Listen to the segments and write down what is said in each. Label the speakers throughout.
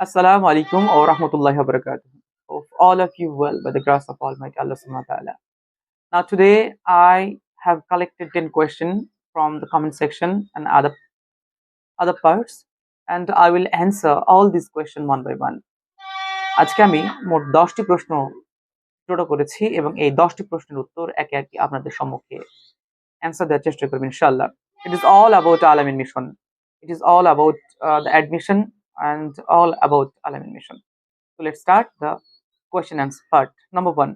Speaker 1: Assalamu alaikum wa rahmatullahi wa barakatuh. Hope all of you well by the grace of Almighty Allah subhanahu wa ta'ala. Now today I have collected 10 questions from the comment section and other other parts and I will answer all these questions one by one. আজকে আমি মোট দশটি প্রশ্ন জোড়ো করেছি এবং এই দশটি প্রশ্নের উত্তর একে একে আপনাদের সম্মুখে অ্যান্সার দেওয়ার চেষ্টা করবেন ইনশাল্লাহ it is all about Alamin mission it is all about the admission and all about Alamin mission. So let's start the question answer part. Number one.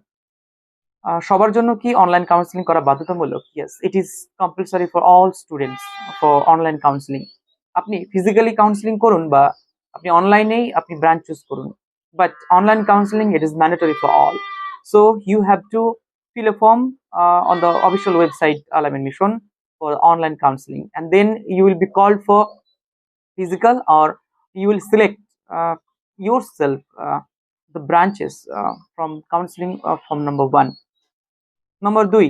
Speaker 1: আহ, সবার জন্য কি অনলাইন কাউন্সিলিং করা বাধ্যতামূলক yes it is compulsory for all students for online counselling আপনি physically counselling করুন বা আপনি অনলাইনেই আপনি ব্রাঞ্চ চুজ করুন but online counselling it is mandatory for all so you have to fill a form uh, on the official website Alamin Mission for online counseling, and then you will be called for physical or you will select uh, yourself uh, the branches uh, from counseling uh, from number one. নম্বর দুই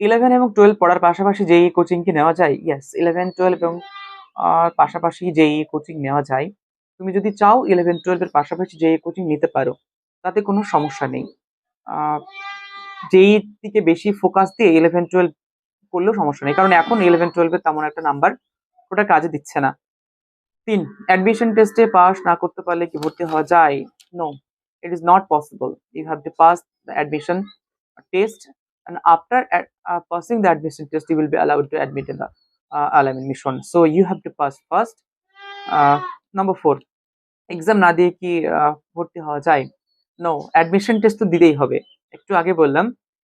Speaker 1: eleven এবং twelve পড়ার পাশাপাশি যেই coaching কি নেওয়া যায় yes eleven twelve এবং আহ, পাশাপাশি যেই কোচিং নেওয়া যায় তুমি যদি চাও ইলেভেন টুয়েলভের পাশাপাশি যেই কোচিং নিতে পারো তাতে কোনো সমস্যা নেই যেই দিকে বেশি ফোকাস দিয়ে ইলেভেন টুয়েলভ করলেও সমস্যা নেই কারণ এখন ইলেভেন টুয়েলভের তেমন একটা নাম্বার ওটা কাজে দিচ্ছে না তিন অ্যাডমিশন টেস্টে পাস না করতে পারলে কি ভর্তি হওয়া যায় no it is not possible you have to pass the admission test and after ad- uh, passing the admission test you will be allowed to admit in the uh, alamin mission so you have uh, exam না দিয়ে কি ভর্তি হওয়া যায় no admission test তো দিতেই হবে একটু আগে বললাম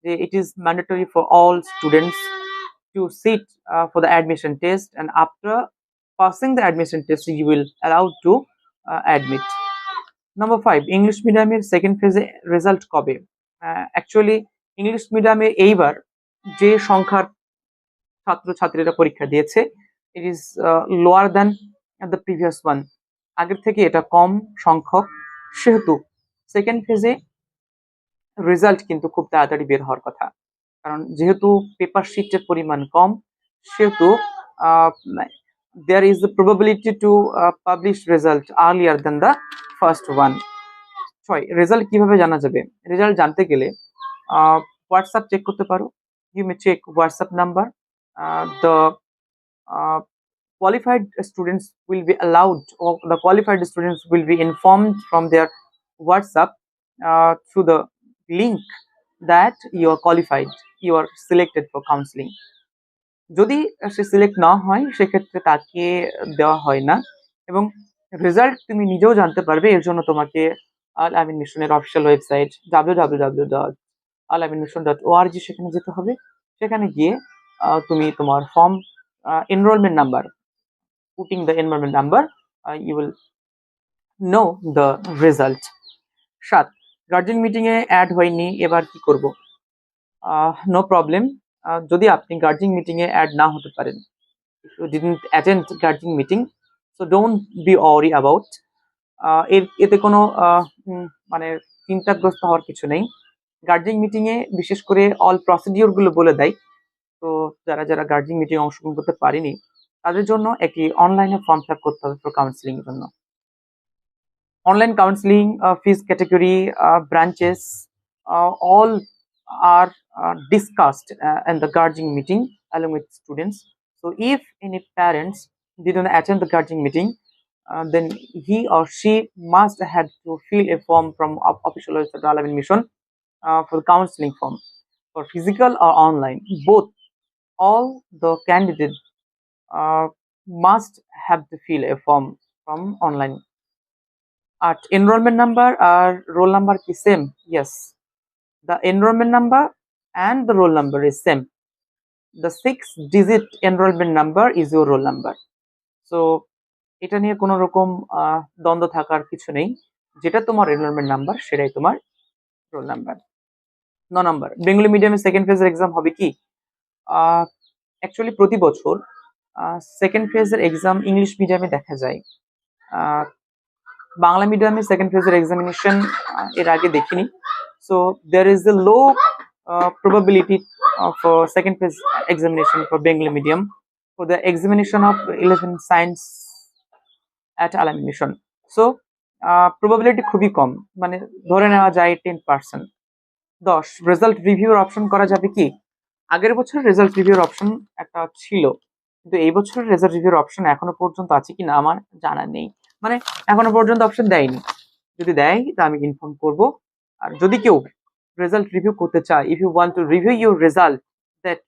Speaker 1: যে it is mandatory for all students to sit for the admission test and after passing the admission test you will allowed to uh, admit. Number five English মিডিয়ামের সেকেন্ড ফেজে result কবে? অ্যাকচুয়ালি ইংলিশ মিডিয়ামে এইবার যে সংখ্যার ছাত্র ছাত্রীরা পরীক্ষা দিয়েছে it is lower than the previous one আগের থেকে এটা কম সংখ্যক সেহেতু সেকেন্ড ফেজে রেজাল্ট কিন্তু খুব তাড়াতাড়ি বের হওয়ার কথা। কারণ যেহেতু পেপার শিটের পরিমাণ কম সেহেতু there is the probability to uh, publish result earlier than the first one ছয় রেজাল্ট কিভাবে জানা যাবে রেজাল্ট জানতে গেলে হোয়াটসঅ্যাপ চেক করতে পারো you may check WhatsApp number the qualified students will be allowed or the qualified students will be informed from their whatsapp uh, through the link that you are qualified you are selected for counseling যদি সে select না হয়, সেক্ষেত্রে তাকে দেওয়া হয় না এবং result তুমি নিজেও জানতে পারবে, এর জন্য তোমাকে আল আমিন মিশনের official website W W W dot Al Amin mission dot ORG সেখানে যেতে হবে। সেখানে গিয়ে তুমি তোমার form enrolment number putting the enrolment number you will know the result সাত গার্জেন মিটিংয়ে অ্যাড হয়নি, এবার কি করব? নো প্রবলেম যদি আপনি গার্জিং মিটিং এ অ্যাড না হতে পারেন didn't attend guardian meeting so don't be worry about এর এতে কোনো মানে চিন্তাগ্রস্ত হওয়ার কিছু নেই। গার্জিং মিটিং এ বিশেষ করে অল প্রসিডিওরগুলো বলে দেয়। তো যারা যারা গার্জিং মিটিং অংশগ্রহণ করতে পারেনি তাদের জন্য একটি অনলাইনে ফর্ম ফিল করতে হবে ফর কাউন্সিলিং এর জন্য online category uh, branches uh, all are uh, discussed uh, in the guardian meeting along with students. So if any parents didn't attend the guardian meeting uh, then he or she must have to fill a form from of- official of Alamin mission uh, for the counseling form for physical or online. Both all the candidates uh, must have to fill a form from online. At enrollment number or roll number is same yes the enrollment number and the roll number is same. The six digit enrollment number is your roll number. So, এটা নিয়ে কোনো রকম দ্বন্দ্ব থাকার কিছু নেই। যেটা তোমার এনরোলমেন্ট নাম্বার সেটাই তোমার রোল নাম্বার ন নাম্বার, বেঙ্গলি মিডিয়ামে সেকেন্ড ফেজের এক্সাম হবে কি? অ্যাকচুয়ালি প্রতি বছর সেকেন্ড ফেজের এক্সাম ইংলিশ মিডিয়ামে দেখা যায়। বাংলা মিডিয়ামে সেকেন্ড ফেজের এক্সামিনেশন এর আগে দেখিনি। So there is a low probability of second phase examination for Bengali medium for the examination of 11 science at Alamin mission so probability খুবই কম। মানে ধরে নেওয়া যায় টেন পার্সেন্ট দশ রেজাল্ট রিভিউর অপশন করা যাবে কি? আগের বছর রেজাল্ট রিভিউর অপশন একটা ছিল। কিন্তু এই বছর রেজাল্ট রিভিউর অপশন এখনও পর্যন্ত আছে কি না আমার জানা নেই। মানে এখনো পর্যন্ত অপশন দেয়নি যদি দেয় তা আমি ইনফর্ম করব আর যদি কেউ রেজাল্ট রিভিউ করতে চায় if you want to review your result that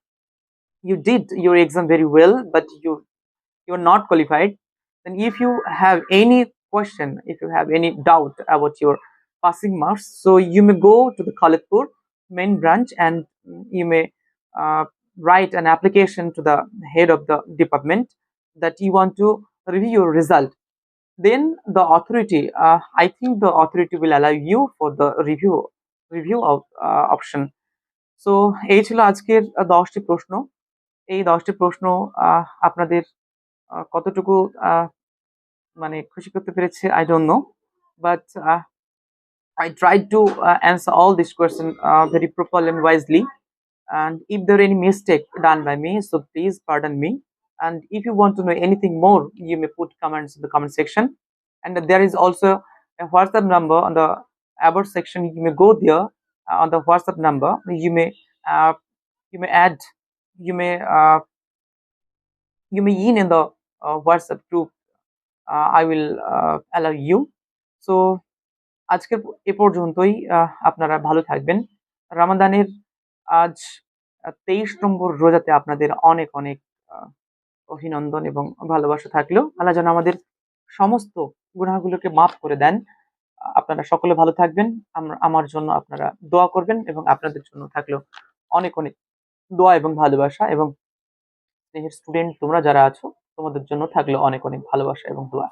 Speaker 1: you did your exam very well but you you're not qualified then if you have any question if you have any doubt about your passing marks so you may go to the khaledpur main branch and you may uh, write an application to the head of the department that you want to review your result then the authority uh, i think the authority will allow you for the review review of uh, option so এই ছিল আজকের আহ, দশটি প্রশ্ন এই দশটি প্রশ্ন আহ, আপনাদের আহ, কতটুকু আহ, মানে খুশি করতে পেরেছে I don't know but I try to answer all this question very properly and wisely and if there are any mistake done by me so please pardon me and if you want to know anything more you may put comments in the comment section and there is also a whatsapp number on the about section you may go there uh, on the whatsapp number you may uh, you may add you may uh, you may in in the uh, whatsapp group uh, i will uh, allow you so আজকে এ পর্যন্তই আহ, আপনারা ভালো থাকবেন রামাদানের আজ তেইশ নম্বর রোজাতে আপনাদের অনেক অনেক আহ, অভিনন্দন এবং ভালোবাসা থাকলেও আল্লাহ যেন আমাদের সমস্ত গুণাগুলোকে মাফ করে দেন। আপনারা সকলে ভালো থাকবেন। আমরা- জন্য আপনারা দোয়া করবেন এবং আপনাদের জন্য থাকলেও অনেক অনেক দোয়া এবং ভালোবাসা এবং স্নেহের স্টুডেন্ট তোমরা যারা আছো, তোমাদের জন্য থাকল অনেক অনেক ভালোবাসা এবং দোয়া।